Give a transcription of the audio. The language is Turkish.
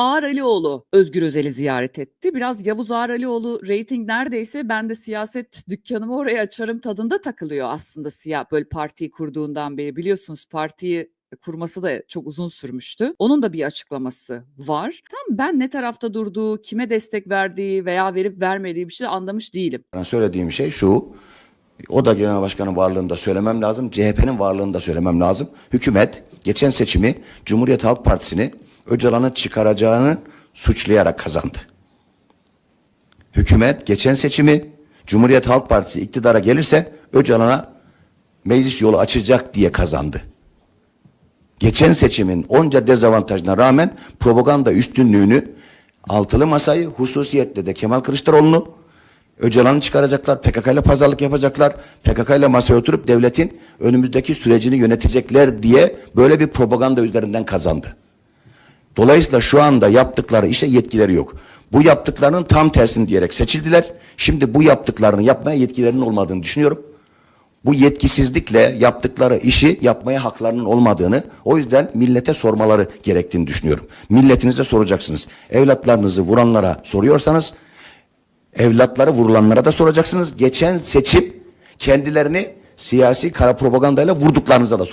Ağar Alioğlu Özgür Özel'i ziyaret etti. Biraz Yavuz Ağar Alioğlu reyting neredeyse ben de siyaset dükkanımı oraya açarım tadında takılıyor aslında siyah böyle partiyi kurduğundan beri. Biliyorsunuz partiyi kurması da çok uzun sürmüştü. Onun da bir açıklaması var. Tam ben ne tarafta durduğu, kime destek verdiği veya verip vermediği bir şey anlamış değilim. Ben söylediğim şey şu. O da genel başkanın varlığında söylemem lazım. CHP'nin varlığında da söylemem lazım. Hükümet geçen seçimi Cumhuriyet Halk Partisi'ni Öcalan'ı çıkaracağını suçlayarak kazandı. Hükümet geçen seçimi Cumhuriyet Halk Partisi iktidara gelirse Öcalan'a meclis yolu açacak diye kazandı. Geçen seçimin onca dezavantajına rağmen propaganda üstünlüğünü altılı masayı hususiyetle de Kemal Kılıçdaroğlu'nu Öcalan'ı çıkaracaklar, PKK ile pazarlık yapacaklar, PKK ile masaya oturup devletin önümüzdeki sürecini yönetecekler diye böyle bir propaganda üzerinden kazandı. Dolayısıyla şu anda yaptıkları işe yetkileri yok. Bu yaptıklarının tam tersini diyerek seçildiler. Şimdi bu yaptıklarını yapmaya yetkilerinin olmadığını düşünüyorum. Bu yetkisizlikle yaptıkları işi yapmaya haklarının olmadığını, o yüzden millete sormaları gerektiğini düşünüyorum. Milletinize soracaksınız. Evlatlarınızı vuranlara soruyorsanız, evlatları vurulanlara da soracaksınız. Geçen seçim kendilerini siyasi kara propagandayla vurduklarınıza da